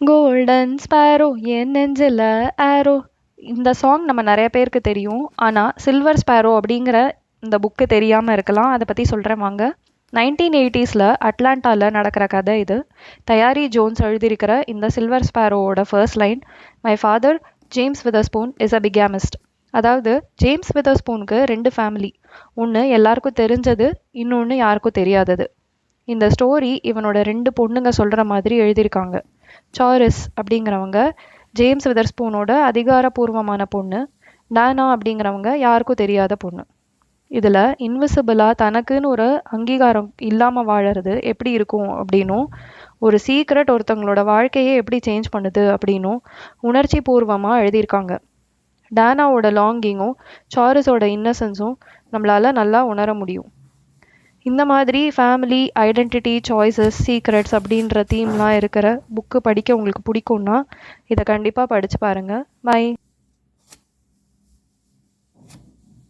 Golden Sparrow என் நெஞ்சில் ஆரோ இந்த song நம்ம நிறைய பேருக்கு தெரியும். ஆனால் சில்வர் ஸ்பேரோ அப்படிங்கிற இந்த புக்கு தெரியாமல் இருக்கலாம். அதை பற்றி சொல்கிறேன் வாங்க. நைன்டீன் எயிட்டிஸில் அட்லாண்டாவில் நடக்கிற கதை இது. தயாரி ஜோன்ஸ் எழுதியிருக்கிற இந்த silver ஸ்பேரோவோட first line my father James Witherspoon is a bigamist அதாவது ஜேம்ஸ் விதர்ஸ்பூனுக்கு ரெண்டு ஃபேமிலி ஒன்று எல்லாருக்கும் தெரிஞ்சது இன்னொன்று யாருக்கும் தெரியாதது. இந்த ஸ்டோரி இவனோட ரெண்டு பொண்ணுங்க சொல்கிற மாதிரி எழுதியிருக்காங்க. சாரிஸ் அப்படிங்கிறவங்க ஜேம்ஸ் விதர்ஸ்பூனோட அதிகாரப்பூர்வமான பொண்ணு டானா அப்படிங்கிறவங்க யாருக்கும் தெரியாத பொண்ணு. இதில் இன்விசிபிளாக தனக்குன்னு ஒரு அங்கீகாரம் இல்லாமல் வாழறது எப்படி இருக்கும் அப்படின்னும் ஒரு சீக்ரெட் ஒருத்தங்களோட வாழ்க்கையே எப்படி சேஞ்ச் பண்ணுது அப்படின்னும் உணர்ச்சி பூர்வமாக எழுதியிருக்காங்க. டானாவோட லாங்கிங்கும் சாரிஸோட இன்னசென்ஸும் நம்மளால் நல்லா உணர முடியும். இந்த மாதிரி ஃபேமிலி ஐடென்டிட்டி சாய்ஸஸ் சீக்ரெட்ஸ் அப்படின்ற தீம்லாம் இருக்கிற புக்கு படிக்க உங்களுக்கு பிடிக்கும்னா இதை கண்டிப்பாக படித்து பாருங்கள் பை